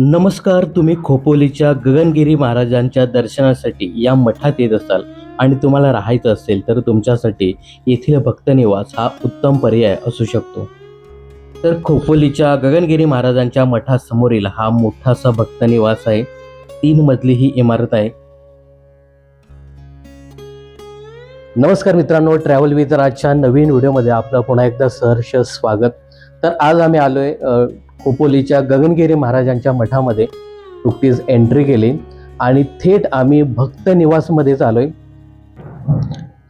नमस्कार तुम्ही खोपोलीच्या गगनगिरी महाराजांच्या दर्शनासाठी या मठात येत असाल आणि तुम्हाला राहायचं असेल तर तुमच्यासाठी येथील भक्तनिवास हा उत्तम पर्याय असू शकतो. तर खोपोलीच्या गगनगिरी महाराजांच्या मठासमोरील हा मोठासा भक्तनिवास आहे. तीन मजली ही इमारत आहे. नमस्कार मित्रांनो ट्रॅव्हल विथ राजच्या नवीन व्हिडिओमध्ये आपलं पुन्हा एकदा सहर्ष स्वागत. तर आज आम्ही आलोय खोपोलीच्या गगनगिरी महाराजांच्या मठामध्ये नुकतीच एंट्री केली. आणि थेट आम्ही भक्त निवासमध्येच आलोय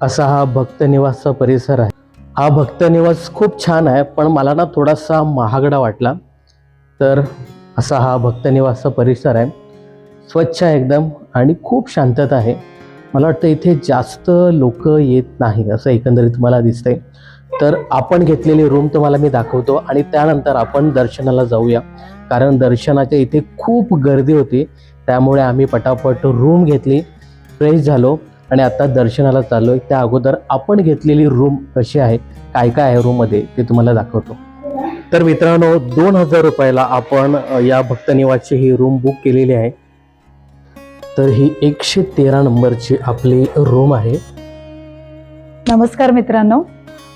असा हा भक्त निवासचा परिसर आहे. हा भक्त निवास खूप छान आहे पण मला ना थोडासा महागडा वाटला. तर असा हा भक्त निवासचा परिसर आहे. स्वच्छ आहे एकदम आणि खूप शांतता आहे. मला वाटतं इथे जास्त लोक येत नाही असं एकंदरीत मला दिसतंय. तर आपण घेतलेली रूम तुम्हाला मी दाखवतो आणि त्यानंतर आपण दर्शनाला जाऊया. कारण दर्शनाच्या इथे खूप गर्दी होती. त्यामुळे आम्ही पटापट रूम घेतली फ्रेश झालो आणि आता दर्शनाला चाललो आहे त्या अगोदर आपण घेतलेली रूम कशी आहे काय काय आहे रूममध्ये ते तुम्हाला दाखवतो. तर मित्रांनो दोन हजार रुपयाला आपण या भक्तनिवासची ही रूम बुक केलेली आहे. तर ही एकशे तेरा नंबरची आपली रूम आहे. नमस्कार मित्रांनो.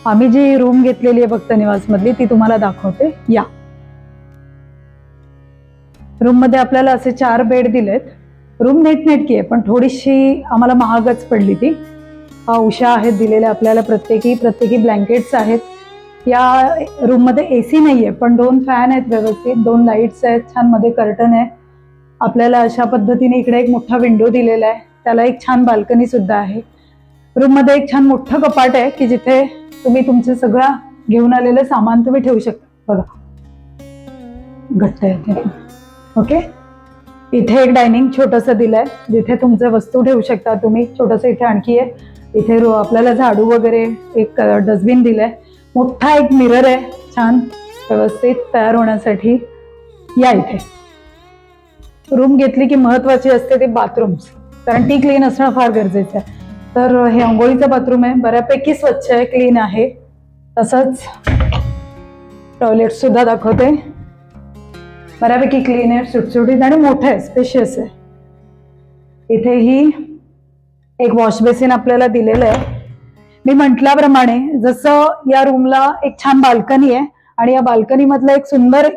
आम्ही जी रूम घेतलेली आहे भक्त निवासमधली ती तुम्हाला दाखवते. या. रूममध्ये आपल्याला असे चार बेड दिलेत. रूम नेटनेटकी आहे पण थोडीशी आम्हाला महागच पडली ती. हा उषा आहेत दिलेल्या आपल्याला प्रत्येकी प्रत्येकी ब्लँकेट्स आहेत. या रूममध्ये एसी नाहीये पण दोन फॅन आहेत व्यवस्थित दोन लाईट्स आहेत छानमध्ये कर्टन आहे. आपल्याला अशा पद्धतीने इकडे एक मोठा विंडो दिलेला आहे. त्याला एक छान बाल्कनी सुद्धा आहे. रूममध्ये एक छान मोठं कपाट आहे की जिथे तुम्ही तुमचं सगळं घेऊन आलेलं सामान तुम्ही ठेवू शकता. बघा. घट्ट आहे ओके? इथे एक डायनिंग छोटंसं दिलंय. जिथे तुमचं वस्तू ठेवू शकता तुम्ही. छोटंसं इथे आणखी आहे इथे रो- आपल्याला झाडू वगैरे एक डस्टबिन दिलंय. मोठा एक मिरर आहे. छान. व्यवस्थित तयार होण्यासाठी या इथे. रूम घेतली की महत्वाची असते ती बाथरूम्स कारण ती क्लीन असणं फार गरजेचं आहे. तर हे आंघोळीचं बाथरूम आहे. बऱ्यापैकी स्वच्छ आहे क्लीन आहे. तसंच टॉयलेट सुद्धा दाखवते. बऱ्यापैकी क्लीन आहे सुटसुटीत आणि मोठं आहे स्पेशियस आहे. इथेही एक वॉश बेसिन आपल्याला दिलेलं आहे. मी म्हटल्याप्रमाणे जसं या रूमला एक छान बाल्कनी आहे आणि या बाल्कनी मधला एक सुंदर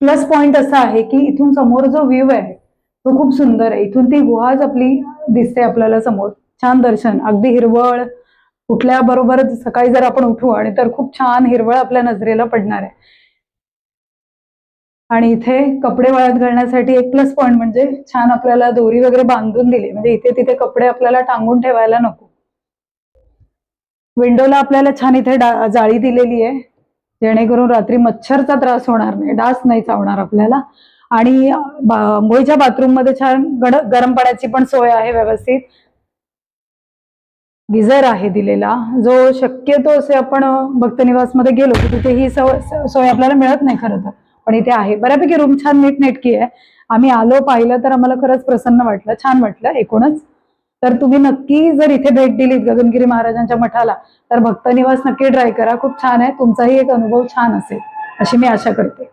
प्लस पॉइंट असा आहे की इथून समोर जो व्ह्यू आहे तो खूप सुंदर आहे. इथून ती गुहाच आपली दिसते आपल्याला समोर. छान दर्शन अगदी हिरवळ. उठल्याबरोबर सकाळी जर आपण उठू आणि तर खूप छान हिरवळ आपल्या नजरेला पडणार आहे. आणि इथे कपडे वाळत घालण्यासाठी एक प्लस पॉइंट म्हणजे छान आपल्याला दोरी वगैरे बांधून दिली. म्हणजे इथे तिथे कपडे आपल्याला टांगून ठेवायला नको. विंडोला आपल्याला छान इथे डा- जाळी दिलेली आहे. जेणेकरून रात्री मच्छरचा त्रास होणार नाही डास नाही चावणार आपल्याला. आणि आंघोळीच्या बाथरूममध्ये छान गड गरम पाण्याची पण सोय आहे व्यवस्थित. गिझर आहे दिलेला. जो शक्यतो असे आपण भक्तनिवासमध्ये गेलो की तिथे ही सवय सोय आपल्याला मिळत नाही खरं तर. पण इथे आहे. बऱ्यापैकी रूम छान नीटनेटकी आहे. आम्ही आलो पाहिलं तर आम्हाला खरंच प्रसन्न वाटलं. छान वाटलं एकूणच. तर तुम्ही नक्की जर इथे भेट दिलीत गगनगिरी महाराजांच्या मठाला तर भक्तनिवास नक्की ट्राय करा. खूप छान आहे. तुमचाही एक अनुभव छान असेल अशी मी आशा करते.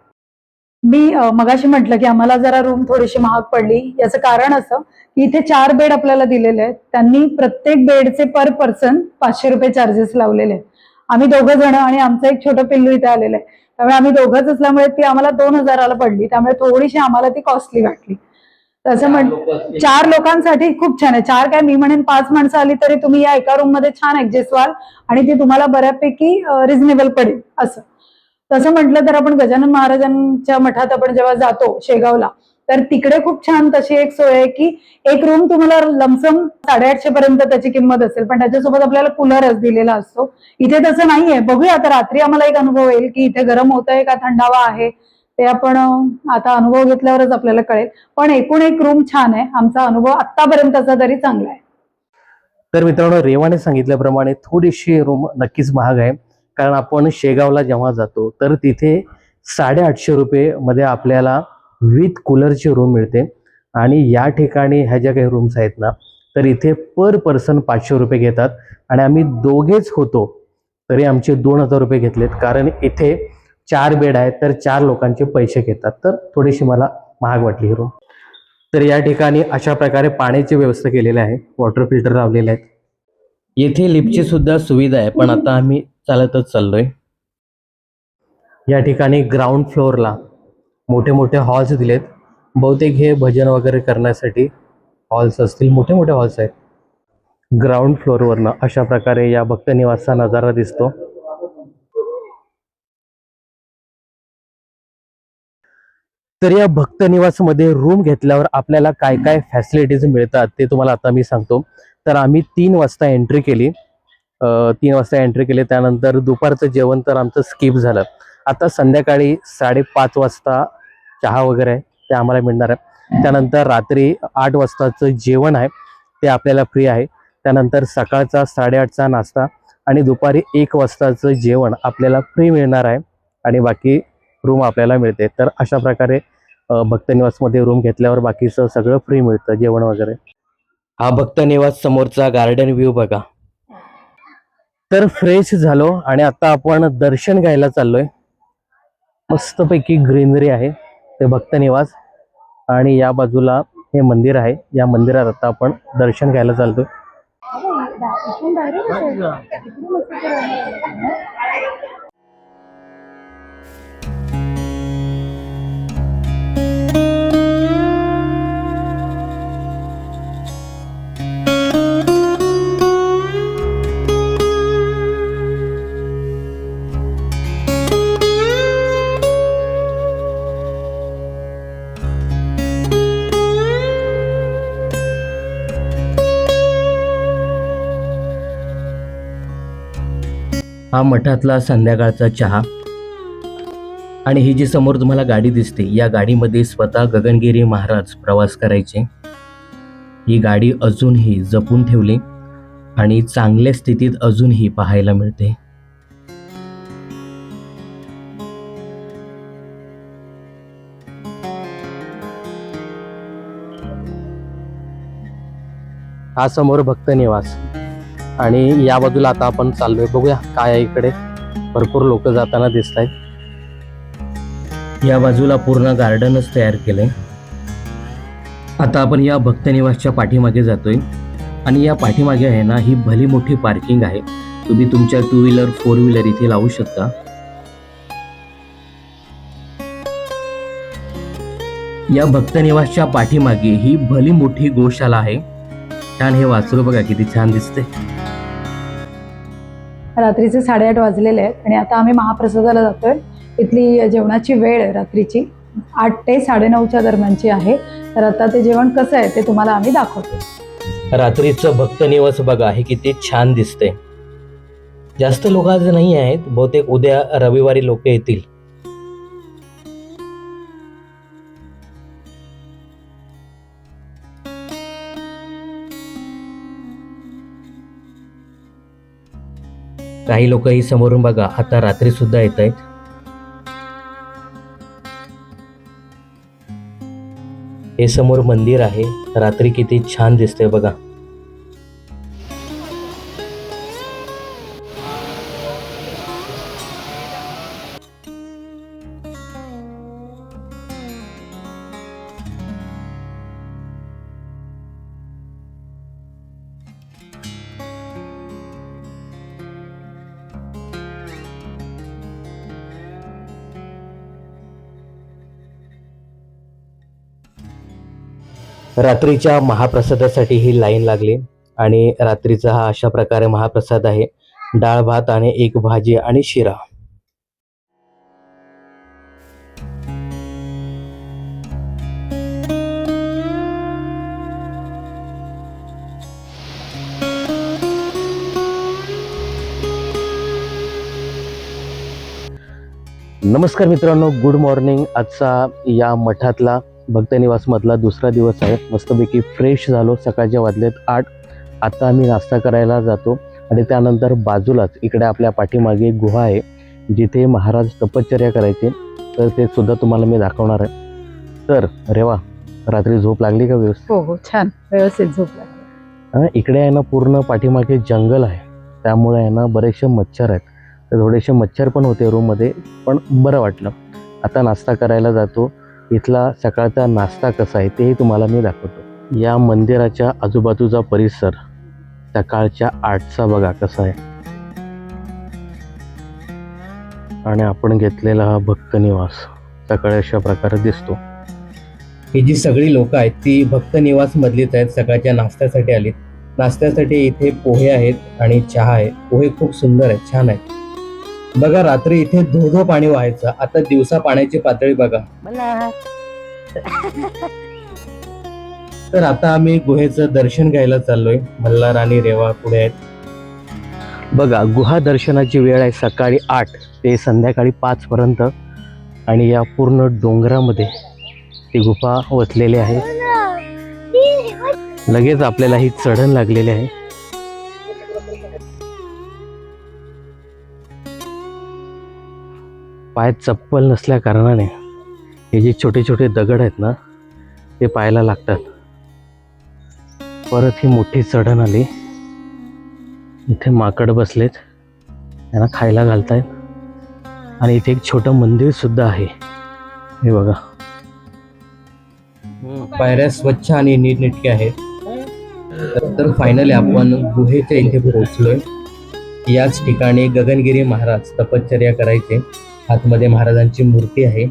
मी मगाशी म्हटलं की आम्हाला जरा रूम थोडीशी महाग पडली. याचं कारण असं की इथे चार बेड आपल्याला दिलेले आहेत. त्यांनी प्रत्येक बेडचे पर पर्सन पाचशे रुपये चार्जेस लावलेले आहेत. आम्ही दोघं जण आणि आमचं एक छोटं पिल्लू इथे आलेलं आहे. त्यामुळे आम्ही दोघंच असल्यामुळे ती आम्हाला दोन हजाराला पडली. त्यामुळे थोडीशी आम्हाला ती कॉस्टली वाटली. तसं म्हण चार लोकांसाठी खूप छान आहे. चार काय मी म्हणेन पाच माणसं आली तरी तुम्ही या एका रूममध्ये छान ऍडजस्ट व्हाल आणि ती तुम्हाला बऱ्यापैकी रिझनेबल पडेल. असं. तसं म्हटलं तर आपण गजानन महाराजांच्या मठात आपण जेव्हा जातो शेगावला तर तिकडे खूप छान तशी एक सोय आहे की एक रूम तुम्हाला लमसम साडेआठशे पर्यंत त्याची किंमत असेल पण त्याच्यासोबत आपल्याला कूलरच दिलेला असतो. इथे तसं नाहीये. बघूया आता रात्री आम्हाला एक अनुभव येईल की इथे गरम होत आहे का थंडावा आहे ते आपण आता अनुभव घेतल्यावरच आपल्याला कळेल. पण एकूण एक रूम छान आहे. आमचा अनुभव आतापर्यंतचा तरी चांगला आहे. तर मित्रांनो रेवाने सांगितल्याप्रमाणे थोडीशी रूम नक्कीच महाग आहे. कारण आपण शेगावला जेव्हा जातो तर तिथे साडेआठशे रुपये मध्ये आपल्याला विथ कूलरची रूम मिळते. आणि या ठिकाणी ह्या ज्या काही रूम्स आहेत ना तर इथे पर पर्सन पाचशे रुपये घेतात. आणि आम्ही दोघेच होतो तरी आमचे दोन हजार रुपये घेतलेत. कारण इथे चार बेड आहेत तर चार लोकांचे पैसे घेतात. तर थोडीशी मला महाग वाटली ही रूम तर या ठिकाणी अशा प्रकारे पाण्याची व्यवस्था केलेली आहे. वॉटर फिल्टर लावलेले आहेत. येथे लिफ्टची सुद्धा सुविधा आहे पण आता आम्ही चालतच चाललोय. या ठिकाणी ग्राउंड फ्लोअरला मोठे मोठे हॉल्स दिलेत. बहुतेक हे भजन वगैरे करण्यासाठी हॉल्स असतील. मोठे मोठे हॉल्स आहेत. ग्राउंड फ्लोअरवरनं अशा प्रकारे या भक्त निवासचा नजारा दिसतो. तर या भक्त निवासमध्ये रूम घेतल्यावर आपल्याला काय काय फॅसिलिटीज मिळतात ते तुम्हाला आता मी सांगतो. तर आम्ही तीन वाजता एंट्री केली. तीन वाजता एंट्री केली. त्यानंतर दुपारचं जेवण तर आमचं स्किप झालं. आता संध्याकाळी साडेपाच वाजता चहा वगैरे आहे ते आम्हाला मिळणार आहे. त्यानंतर रात्री आठ वाजताचं जेवण आहे ते आपल्याला फ्री आहे. त्यानंतर सकाळचा साडेआठचा नाश्ता आणि दुपारी एक वाजताचं जेवण आपल्याला फ्री मिळणार आहे आणि बाकी रूम आपल्याला मिळते. तर अशा प्रकारे भक्तनिवासमध्ये रूम घेतल्यावर बाकीचं सगळं फ्री मिळतं जेवण वगैरे. हा भक्तनिवास समोरचा गार्डन व्ह्यू बघा. तर फ्रेश झालो आणि आता आपण दर्शन घ्यायला चाललोय. मस्तपैकी ग्रीनरी आहे ते भक्त निवास. आणि या बाजूला हे मंदिर आहे या मंदिरात आता आपण दर्शन घ्यायला चालतोय हा मठातला संध्याकाळचा चहा. आणि ही जी समोर तुम्हाला गाडी दिसते या गाडीमध्ये स्वतः गगनगिरी महाराज प्रवास करायचे. ही गाडी अजूनही जपून ठेवली आणि चांगल्या स्थितीत अजूनही पाहायला मिळते. हा समोर भक्त निवास. आणि या बाजूला आता आपण चाललोय. बघूया काय आहे इकडे. भरपूर लोक जाताना दिसत आहेत या बाजूला पूर्ण गार्डनच तयार केलंय. आता आपण या भक्तनिवासच्या पाठीमागे जातोय. आणि या पाठीमागे आहे ना ही भली मोठी पार्किंग आहे. तुम्ही तुमच्या टू व्हीलर फोर व्हीलर इथे लावू शकता. या भक्तनिवासच्या पाठीमागे ही भली मोठी गोशाला आहे. छान हे वासरू बघा किती छान दिसते रात्रीचे साडेआठ वाजलेले आहेत आणि आता आम्ही महाप्रसादाला जातोय. इथली जेवणाची वेळ रात्रीची. आठ ते साडेनऊच्या दरम्यानची आहे. तर आता ते जेवण कसं आहे ते तुम्हाला आम्ही दाखवतो. रात्रीचं भक्त निवास बघा हे किती छान दिसते जास्त लोक आज नाही आहेत बहुतेक उद्या रविवारी लोक येतील. काही लोक ही समोरून बघा आता रात्री सुद्धा येत आहेत. हे समोर मंदिर आहे. रात्री किती छान दिसते बघा. रात्रीच्या महाप्रसादासाठी ही लाईन लागली आणि रात्रीचा हा अशा प्रकारे महाप्रसाद आहे. डाळ भात आणि एक भाजी आणि शिरा. नमस्कार मित्रांनो गुड मॉर्निंग. आजचा या मठातला भक्तनिवासमधला दुसरा दिवस आहे. मस्तपैकी फ्रेश झालो. सकाळच्या वाजलेत आठ. आता आम्ही नाश्ता करायला जातो. आणि त्यानंतर बाजूलाच इकडे आपल्या पाठीमागे गुहा आहे जिथे महाराज तपश्चर्या करायचे. तर ते सुद्धा तुम्हाला मी दाखवणार आहे. तर रेवा रात्री झोप लागली का व्यवस्थित? हो हो छान. व्यवस्थित झोपला हा, इकडे आहे ना पूर्ण पाठीमागे जंगल आहे. त्यामुळे आहे ना बरेचसे मच्छर आहेत. तर थोडेसे मच्छर पण होते रूममध्ये पण बरं वाटलं. आता नाश्ता करायला जातो. इथला सकाळचा नाश्ता कसा आहे तेही तुम्हाला मी दाखवतो. या मंदिराच्या आजूबाजूचा परिसर सकाळच्या आठचा बघा कसा आहे. आणि आपण घेतलेला हा भक्त निवास सकाळी अशा प्रकारे दिसतो. ही जी सगळी लोक आहेत ती भक्त निवास मधलीच आहेत सकाळच्या नाश्त्यासाठी आलीत. नाश्त्यासाठी इथे पोहे आहेत आणि चहा आहे. पोहे खूप सुंदर आहेत छान आहेत. बघा रात्री इथे धो धो पाणी व्हायचं. आता दिवसा पाण्याची पातळी बघा. तर आता आम्ही गुहेचं दर्शन घ्यायला चाललोय. मल्हार आणि रेवा पुढे आहेत. बघा गुहा दर्शनाची वेळ आहे सकाळी आठ ते संध्याकाळी पाच पर्यंत. आणि या पूर्ण डोंगरामध्ये ती गुफा वसलेली आहे. लगेच आपल्याला ही चढण लागलेली आहे. पायात चप्पल नसल्या कारणाने हे जे छोटे छोटे दगड आहेत ना ते पायाला लागतात. परत ही मोठी चढण आली. इथे माकड बसलेत. त्यांना खायला घालतायत. आणि इथे एक छोटं मंदिर सुद्धा आहे. हे बघा. पायऱ्या स्वच्छ आणि नीटनेटक्या आहेत. तर फायनली आपण गुहेच्या इथे पोहोचलोय. याच ठिकाणी गगनगिरी महाराज तपश्चर्या करायचे. आतमध्ये महाराजांची मूर्ती आहे.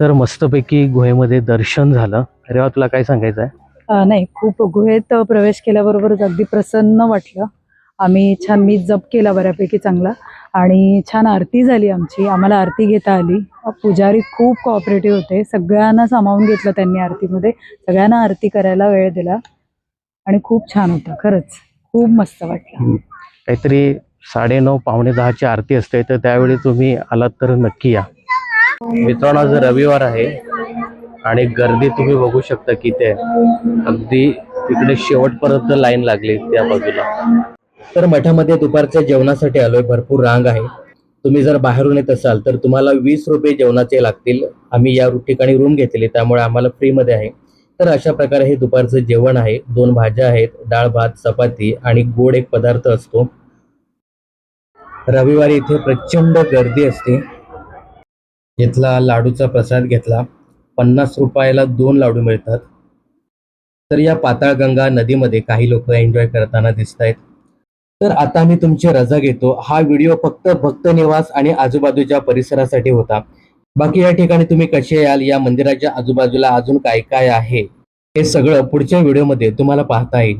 तर मस्तपैकी गुहेमध्ये दर्शन झालं. रेवा तुला काय सांगायचं आहे नाही खूप गुहेत प्रवेश केल्याबरोबरच अगदी प्रसन्न वाटलं. आम्ही छान मी जप केला बऱ्यापैकी चांगला. आणि छान आरती झाली आमची. आम्हाला आरती घेता आली. पुजारी खूप कॉपरेटिव्ह होते. सगळ्यांना सामावून घेतलं त्यांनी आरतीमध्ये. सगळ्यांना आरती करायला वेळ दिला. आणि खूप छान होतं. खरंच खूप मस्त वाटलं. काहीतरी साडेनऊ पावणे दहाची आरती असते. तर त्यावेळी तुम्ही आलात तर नक्की या. मित्रांनो आज रविवार आहे. आणि गर्दी तुम्ही बघू शकता किती आहे अगदी तिकडे शेवटपर्यंत लाईन लागली त्या बाजूला. तर मठामध्ये दुपारच्या जेवणासाठी आलोय. भरपूर रांग आहे. तुम्ही जर बाहेरून येत असाल तर तुम्हाला वीस रुपये जेवणाचे लागतील. आम्ही या ठिकाणी रूम घेतली त्यामुळे आम्हाला फ्रीमध्ये आहे. तर अशा प्रकारे हे दुपारचं जेवण आहे. दोन भाज्या आहेत डाळ भात चपाती आणि गोड एक पदार्थ असतो. रविवारी इथे प्रचंड गर्दी असते. इथला लाडूचा प्रसाद घेतला. पन्नास रुपयाला दोन लाडू मिळतात. तर या पाताळगंगा नदीमध्ये काही लोक एन्जॉय करताना दिसत आहेत तर आता मी तुमची रजा घेतो. हा व्हिडिओ फक्त भक्त निवास आणि आजूबाजूच्या परिसरासाठी होता. बाकी या ठिकाणी तुम्ही कसे याल या मंदिराच्या आजूबाजूला अजून काय काय आहे हे सगळं पुढच्या व्हिडिओमध्ये तुम्हाला पाहता येईल.